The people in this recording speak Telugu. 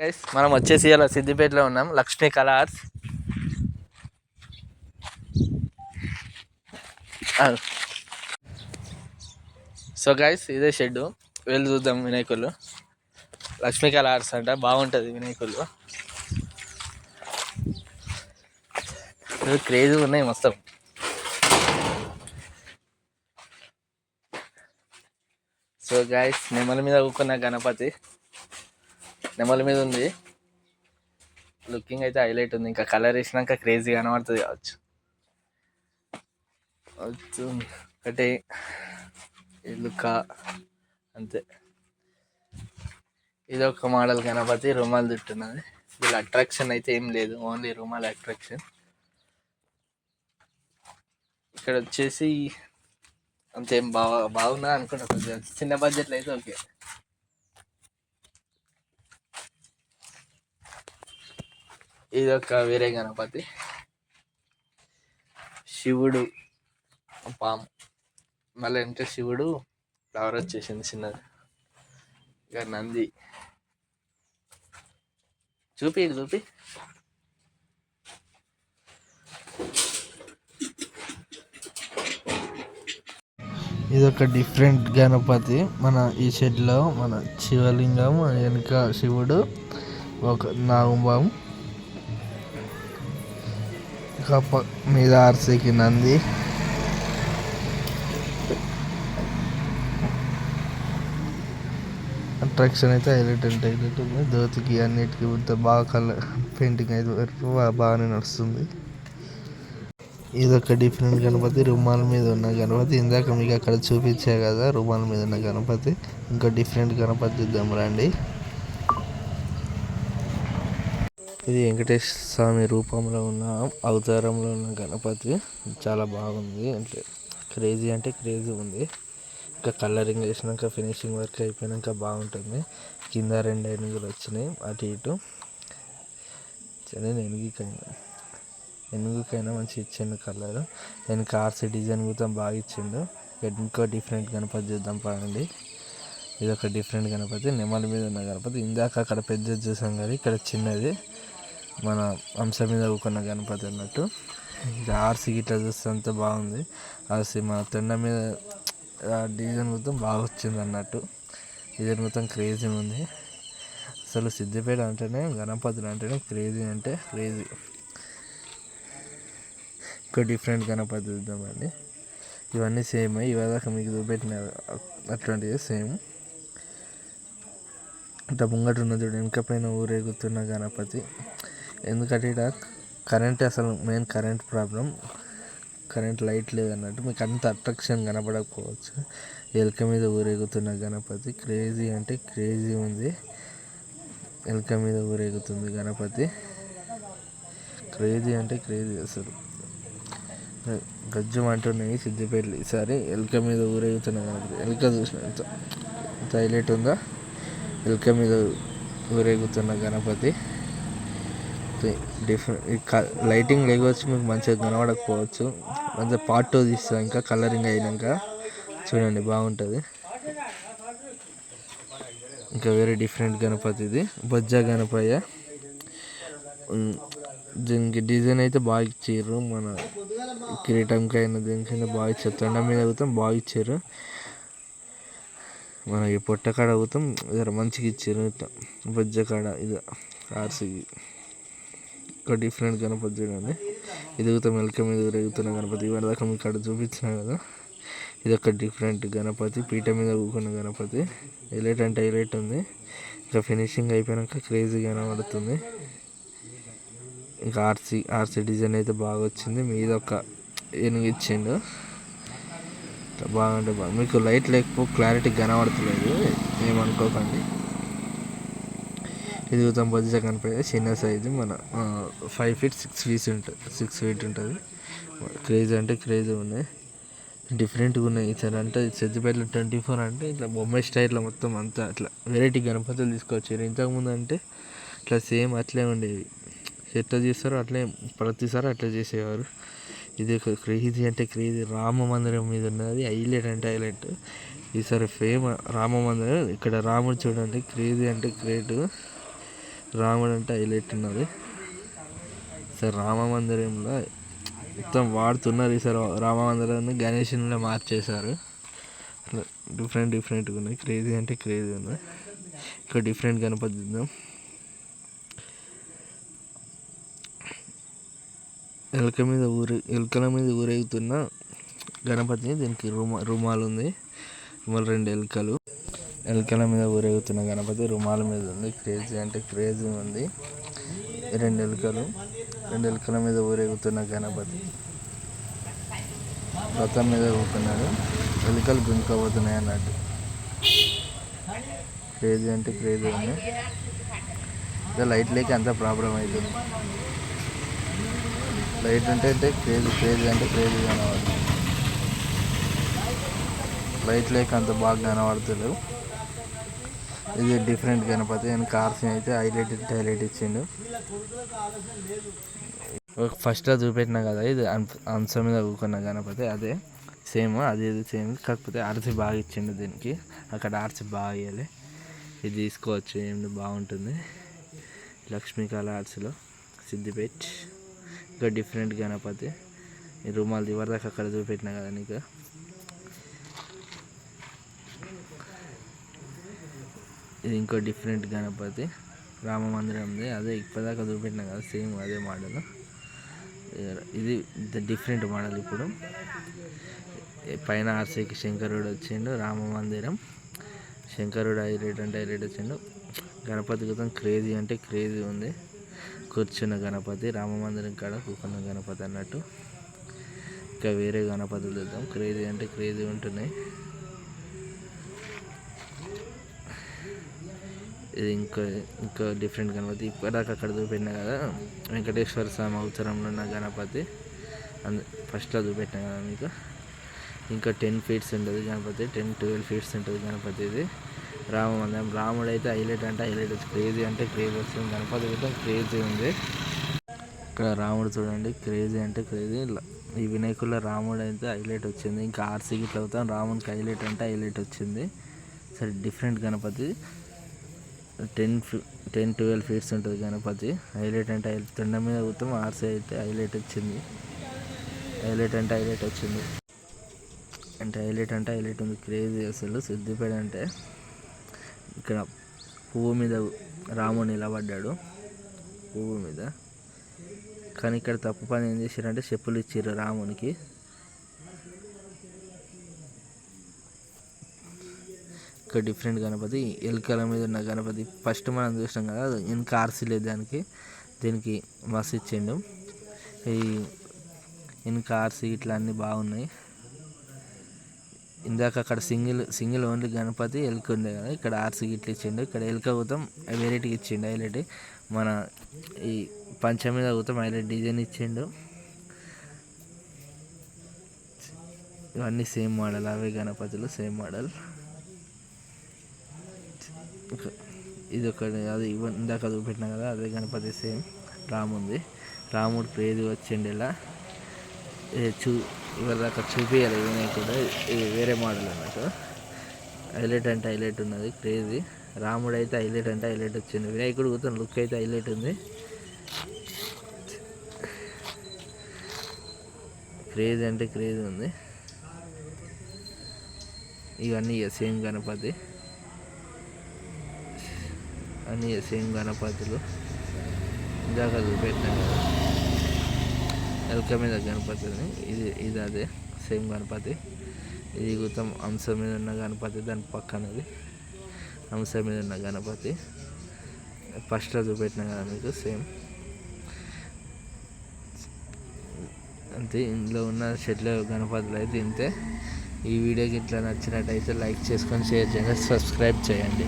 గైస్ మనం వచ్చేసి ఇలా సిద్దిపేటలో ఉన్నాం. లక్ష్మీ కలర్స్. సో గైస్ ఇదే షెడ్ వెళ్ళి చూద్దాం వినాయకులు. లక్ష్మీ కలర్స్ అంట బాగుంటుంది వినాయకులు. క్రేజీ ఉన్నాయి మొత్తం. సో గాయస్ నెమల మీద కూకున్న గణపతి. నెమల మీద ఉంది. లుకింగ్ అయితే హైలైట్ ఉంది. ఇంకా కలర్ వేసినాక క్రేజీ కనబడుతుంది కావచ్చు. వచ్చు ఒకటి లుక్క అంతే. ఇది ఒక మోడల్ గణపతి రుమాల్ చుట్టున్నది వీళ్ళ అట్రాక్షన్ అయితే ఏం లేదు. ఓన్లీ రుమాల్ అట్రాక్షన్ ఇక్కడ వచ్చేసి అంతేం బాగా బాగున్నా అనుకుంటా కొంచెం. చిన్న బడ్జెట్లో అయితే ఓకే ఇది ఒక వేరే గణపతి. శివుడు పాము. మళ్ళీ అంటే శివుడు ఫ్లవర్ వచ్చేసింది చిన్నది. ఇక నంది. చూపి చూపి. ఇది ఒక డిఫరెంట్ గణపతి. మన ఈ షెడ్లో మన శివలింగం వెనుక శివుడు ఒక నాగంబాం ఇంకా మీద ఆర్సీకి నంది. అట్రాక్షన్ అయితే హైలైట్ అంటే హైలైట్ ఉంది. దోతికి అన్నిటికీ బాగా కలర్ పెయింటింగ్ అయితే బాగానే నడుస్తుంది. ఇది ఒక డిఫరెంట్ గణపతి రుమాల మీద ఉన్న గణపతి. ఇందాక మీకు అక్కడ చూపించా కదా రుమాల మీద ఉన్న గణపతి. ఇంకా డిఫరెంట్ గణపతి చూద్దాం రండి. ఇది వెంకటేశ్వర స్వామి రూపంలో ఉన్న అవతారంలో ఉన్న గణపతి. చాలా బాగుంది. అంటే క్రేజీ అంటే క్రేజీ ఉంది. ఇంకా కలరింగ్ వేసినాక ఫినిషింగ్ వర్క్ అయిపోయినాక బాగుంటుంది. కింద రెండు ఏనుగులు వచ్చినాయి. అటు ఇటు. చిన్న ఎనుగుకైనా ఎనుగుకైనా మంచి ఇచ్చిండు కలర్ నేను కార్స్ డిజైన్ కూడా బాగా ఇచ్చిండు. ఇంకో డిఫరెంట్ గణపతి చూద్దాం పడండి ఇది ఒక డిఫరెంట్ గణపతి. నెమలి మీద ఉన్న గణపతి. ఇందాక అక్కడ పెద్దది చూసాం కానీ ఇక్కడ చిన్నది. మన అంశం మీద ఊకున్న గణపతి అన్నట్టు. ఇది ఆర్సీ ఇట్లా చూస్తే అంత బాగుంది. ఆర్సీ మన తొండ మీద డిజైన్ మొత్తం బాగా వచ్చింది అన్నట్టు. డిజైన్ మొత్తం క్రేజీ ఉంది. అసలు సిద్దిపేట అంటేనే గణపతులు అంటేనే క్రేజీ అంటే క్రేజీ ఇంకో డిఫరెంట్ గణపతి చూద్దామండి ఇవన్నీ సేమ్ ఇవాళ మీకు చూపెట్టిన అట్లాంటివి సేమ్ ఇట్లా ముంగట ఉన్న చూడు వెనక పైన ఊరేగుతున్న గణపతి. ఎందుకంటే ఇక్కడ కరెంట్ అసలు main current problem. Current light లేదన్నట్టు మీకు అంత అట్రాక్షన్ కనపడకపోవచ్చు. ఎలుక మీద ఊరేగుతున్న గణపతి క్రేజీ అంటే క్రేజీ ఉంది. ఎలుక మీద ఊరేగుతుంది గణపతి. క్రేజీ అంటే క్రేజీ అసలు. గజ్జం అంటున్నాయి సిద్దిపేటలు ఈసారి ఎలుక మీద ఊరేగుతున్న గణపతి. ఎలుక చూసిన ఎంత హైలైట్ ఉందా. ఎలుక మీద ఊరేగుతున్న గణపతి. డిఫరెంట్ లైటింగ్ లేకపోవచ్చు మీకు మంచిగా కనబడకపోవచ్చు. మంచిగా పార్ట్ టూ తీస్తాం ఇంకా కలరింగ్ అయినాక. చూడండి బాగుంటుంది. ఇంకా వేరే డిఫరెంట్ గణపతి ఇది బొజ్జ గణపయ్య. దీనికి డిజైన్ అయితే బాగా ఇచ్చారు మన కిరీటంకైనా దీనికైనా బాగా ఇచ్చారు. తొండ మీద అవుతాం బాగా ఇచ్చారు మన ఈ పొట్ట కాడ అవుతాం మంచిగా ఇచ్చారు ఇట్లా బొజ్జ కాడ ఇది ఆర్సీ ఒక డిఫరెంట్ గణపతి చూడండి ఎదుగుతాం ఎలక మీద ఎదుగుతున్న గణపతి. ఇవాళ దాకా మీకు అక్కడ చూపించిన కదా. ఇది ఒక డిఫరెంట్ గణపతి పీట మీద కూకున్న గణపతి. హైలైట్ అంటే హైలైట్ ఉంది. ఇంకా ఫినిషింగ్ అయిపోయాక క్రేజీ కనబడుతుంది ఇంకా ఆర్సీ ఆర్సీ డిజైన్ అయితే బాగా వచ్చింది. మీద ఒక ఏనుగు ఇచ్చిండు. బాగుంటే బాగా మీకు లైట్ లేకపో క్లారిటీ కనబడతలేదు. ఏమనుకోకండి. ఇది ఉత్తమ కనపడేది చిన్న సైజు మన ఫైవ్ ఫీట్ సిక్స్ ఫీట్స్ ఉంటుంది సిక్స్ ఫీట్ ఉంటుంది. క్రేజ్ అంటే క్రేజ్ ఉన్నాయి. డిఫరెంట్గా ఉన్నాయి. ఈసారి అంటే సిద్దిపేటలో ట్వంటీ ఫోర్ అంటే ఇట్లా బొమ్మాయి స్టైల్లో మొత్తం అంతా అట్లా వెరైటీ గణపతులు తీసుకొచ్చారు. ఇంతకుముందు అంటే ఇట్లా సేమ్ అట్లే ఉండేవి. ఎట్లా చేస్తారో అట్లే ప్రతిసారి అట్లా చేసేవారు. ఇది ఒక క్రేజీ అంటే క్రేజీ రామ మందిరం మీద ఉన్నది హైలైట్ అంటే హైలైట్ ఈసారి ఫేమ్ రామ మందిరం. ఇక్కడ రాముడు చూడండి క్రేజీ అంటే క్రేట్ రాముడు అంటే హైలైట్ ఉన్నది. సార్ రామ మందిరంలో మొత్తం వాడుతున్నారు ఈసారి రామ మందిరాన్ని గణేషునిలో మార్చేశారు. డిఫరెంట్ డిఫరెంట్గా ఉన్నాయి. క్రేజీ అంటే క్రేజీ ఉన్నాయి ఇంకా డిఫరెంట్ గణపతి ఎలుక మీద ఊరే ఎలుకల మీద ఊరేగుతున్న గణపతి దీనికి రుమా రుమాలు ఉంది. రుమాలు రెండు ఎలుకలు. ఎలుకల మీద ఊరేగుతున్న గణపతి రుమాల మీద ఉంది. క్రేజీ అంటే క్రేజీ ఉంది. రెండు ఎలుకలు రెండు ఎలుకల మీద ఊరేగుతున్న గణపతి. రథం మీద కూర్చున్నాడు ఎలుకలు గుంకపోతున్నాయి అన్నట్టు. క్రేజీ అంటే క్రేజీ ఉంది. లైట్ లేక అంత ప్రాబ్లం అవుతుంది లైట్ ఉంటే అంటే క్రేజీ క్రేజీ అంటే క్రేజీ కనబడుతుంది లైట్ లేక అంత బాగా కనబడతలేవు ఇది డిఫరెంట్ గణపతి అండ్ కార్స్ అయితే హైలైట్ హైలైట్ ఇచ్చిండు. ఫస్ట్లో చూపెట్టినా కదా ఇది అంశం మీద కూకున్న గణపతి అదే సేమ్ అది ఇది సేమ్ కాకపోతే ఆర్సీ బాగా ఇచ్చిండు దీనికి. అక్కడ ఆర్సీ బాగా ఇవ్వాలి ఇది తీసుకోవచ్చు ఏమి బాగుంటుంది. లక్ష్మీకాళ ఆర్ట్స్లో సిద్దిపేట్. ఇంకా డిఫరెంట్ గణపతి. ఈ రూమాలు ఇవరిదాకా అక్కడ చూపెట్టినా కదా నీకు? ఇది ఇంకో డిఫరెంట్ గణపతి. రామ మందిరం ఉంది అదే ఇప్పటిదాకా చూపెట్టినా కదా సేమ్ అదే మోడల్ ఇది డిఫరెంట్ మోడల్ ఇప్పుడు. పైన ఆర్సీకి శంకరుడు వచ్చిండు రామ మందిరం. శంకరుడు హైలైట్ అంటే హైలైట్ వచ్చిండు. గణపతి గతం క్రేజీ అంటే క్రేజీ ఉంది. కూర్చున్న గణపతి రామ మందిరం కాడ కూకున్న గణపతి అన్నట్టు. ఇంకా వేరే గణపతులు చూద్దాం. క్రేజీ అంటే క్రేజీ ఉంటున్నాయి. ఇది ఇంకా ఇంకా డిఫరెంట్ గణపతి. ఇప్పటిదాకా అక్కడ చూపెట్టినా కదా వెంకటేశ్వర స్వామి అవసరంలో ఉన్న గణపతి. అందు ఫస్ట్లో చూపెట్టినా కదా మీకు. ఇంకా టెన్ ఫీట్స్ ఉంటుంది గణపతి టెన్ ట్వెల్వ్ ఫీట్స్ ఉంటుంది గణపతి ఇది. రామ మందిరం రాముడు అయితే హైలైట్ అంటే హైలైట్. క్రేజీ అంటే క్రేజీ వస్తుంది. గణపతి అయితే క్రేజీ ఉంది. ఇక్కడ రాముడు చూడండి క్రేజీ అంటే క్రేజీ. ఈ వినాయకుల్లో రాముడు అయితే హైలైట్ వచ్చింది. ఇంకా ఆర్సీ గిట్ల అవుతాం రామునికి హైలైట్ అంటే హైలైట్ వచ్చింది. సరే different Ganapati. Ten ten twelve feets ఉంటుంది గణపతి. హైలైట్ అంటే తొండ మీద పోతాం ఆర్సీ అయితే హైలైట్ వచ్చింది. హైలైట్ అంటే హైలైట్ వచ్చింది. అంటే హైలైట్ అంటే హైలైట్ ఉంది. క్రేజీ అసలు. సిద్దిపేట అంటే ఇక్కడ పువ్వు మీద రాముడు నిలబడ్డాడు. పువ్వు మీద. కానీ ఇక్కడ తప్పు పని ఏం చేశారంటే చెప్పులు ఇచ్చారు రామునికి. ఇక్కడ డిఫరెంట్ గణపతి ఎలుకల మీద ఉన్న గణపతి. ఫస్ట్ మనం చూసినాం కదా ఇంకా ఆర్సీ లేదు దానికి దీనికి మస్తు ఇచ్చిండు. ఈ వెనక ఆర్సీ ఇట్లా అన్నీ బాగున్నాయి. ఇందాక అక్కడ సింగిల్ సింగిల్ ఓన్లీ గణపతి ఎలుక ఉండే కదా ఇక్కడ ఆర్సీ ఇట్లా ఇచ్చిండు. ఇక్కడ ఎలుక కూతం వెరైటీ ఇచ్చిండు హైలైట్ మన ఈ పంచమీద కూతం హైలైట్ డిజైన్ ఇచ్చిండు. ఇవన్నీ సేమ్ మోడల్ అవే గణపతులు సేమ్ మోడల్. ఇది ఒక అది ఇందాక చూపెట్టినా కదా అదే గణపతి సేమ్ రాముంది రాముడు క్రేజ్ వచ్చిండు ఇలా చూ ఇవాళ అక్కడ చూపించాలి వినాయకుడు ఇది వేరే మోడల్ అన్నట్టు హైలైట్ అంటే హైలైట్ ఉన్నది క్రేజీ. రాముడు అయితే హైలైట్ అంటే హైలైట్ వచ్చింది వినాయకుడు కూతురు లుక్ అయితే హైలైట్ ఉంది. క్రేజ్ అంటే క్రేజ్ ఉంది. ఇవన్నీ సేమ్ గణపతి. అని సేమ్ గణపతులు జాగ్రత్తలు చూపెట్టాను కదా. ఎలక మీద గణపతి ఇది ఇది అదే సేమ్ గణపతి. ఇది గుతం అంశం మీద ఉన్న గణపతి దాని పక్కనది అంశం మీద ఉన్న గణపతి. ఫస్ట్లో చూపెట్టిన కదా మీకు సేమ్. అంతే ఇందులో ఉన్న చెట్ల గణపతులు అయితే ఇంతే. ఈ వీడియోకి ఇట్లా నచ్చినట్టయితే లైక్ చేసుకొని షేర్ చేయండి సబ్స్క్రైబ్ చేయండి.